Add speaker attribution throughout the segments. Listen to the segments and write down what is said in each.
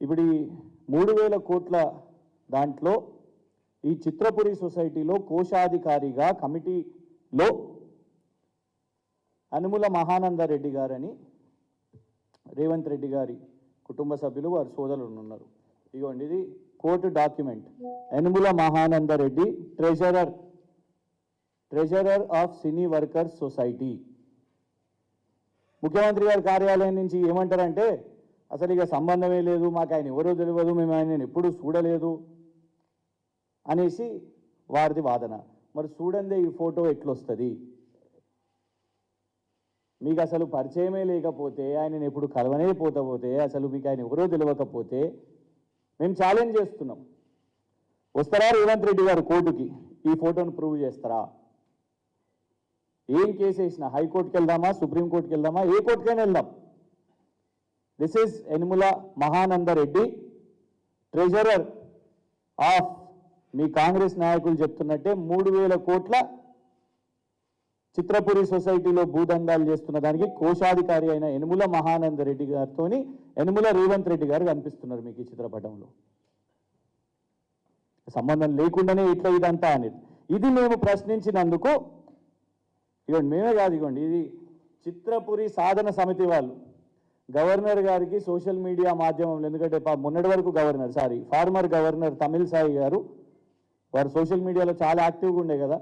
Speaker 1: ఇప్పుడు ఈ మూడు వేల కోట్ల దాంట్లో ఈ చిత్రపురి సొసైటీలో కోశాధికారిగా కమిటీలో అనుముల మహానంద రెడ్డి గారని రేవంత్ రెడ్డి గారి కుటుంబ సభ్యులు వారి సోదరులు ఉన్నారు. ఇదిగోండి ఇది court document. Anumula Mahananda Reddy treasurer treasurer of cine workers society. ముఖ్యమంత్రి గారి కార్యాలయం నుంచి ఏమంటారంటే అసలు ఇక సంబంధమే లేదు మాకు ఆయన ఎవరో తెలియదు మేము ఆయన ఎప్పుడూ చూడలేదు అనేసి వారిది వాదన. మరి చూడందే ఈ ఫోటో ఎట్లొస్తుంది? మీకు అసలు పరిచయమే లేకపోతే ఆయన ఎప్పుడు కలవనే పోతపోతే అసలు మీకు ఆయన ఎవరో తెలియకపోతే మేము ఛాలెంజ్ చేస్తున్నాం. వస్తారా రేవంత్ రెడ్డి గారు కోర్టుకి? ఈ ఫోటోను ప్రూవ్ చేస్తారా? ఏం కేసు వేసినా? హైకోర్టుకి వెళ్దామా? సుప్రీంకోర్టుకి వెళ్దామా? ఏ కోర్టుకైనా వెళ్దాం. This is Anumula Mahananda Reddy treasurer of మీ కాంగ్రెస్ నాయకులు చెప్తున్నట్టే మూడు వేల కోట్ల చిత్రపురి సొసైటీలో భూదందాలు చేస్తున్న దానికి కోశాధికారి అయిన యనుముల మహానంద రెడ్డి గారితోని యనుముల రేవంత్ రెడ్డి గారు కనిపిస్తున్నారు మీకు ఈ చిత్రపటంలో. సంబంధం లేకుండానే ఇట్లా ఇదంతా అనేది. ఇది మేము ప్రశ్నించినందుకు ఇవ్వండి మేమే కాదు ఇవ్వండి ఇది చిత్రపురి సాధన సమితి వాళ్ళు గవర్నర్ గారికి సోషల్ మీడియా మాధ్యమంలో ఎందుకంటే మొన్నటి వరకు governor sorry former governor Tamilisai గారు వారు సోషల్ మీడియాలో చాలా యాక్టివ్గా ఉండే కదా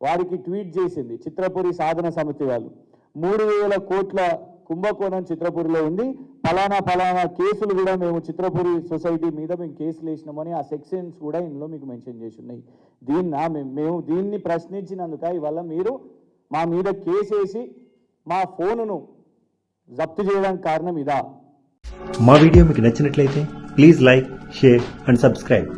Speaker 1: వారికి ట్వీట్ చేసింది చిత్రపురి సాధన సమితి వాళ్ళు. మూడు వేల కోట్ల కుంభకోణం చిత్రపురిలో ఉంది ఫలానా ఫలానా కేసులు కూడా మేము చిత్రపురి సొసైటీ మీద మేము కేసులు వేసినామని ఆ సెక్షన్స్ కూడా ఇందులో మీకు మెన్షన్ చేసి ఉన్నాయి దీన్ని మేము మేము దీన్ని ప్రశ్నించినందుక ఇవల్ల మీరు మా మీద కేసేసి మా ఫోనును జప్తు చేయడానికి కారణం ఇదా.
Speaker 2: మా వీడియో మీకు నచ్చినట్లయితే please like share and subscribe.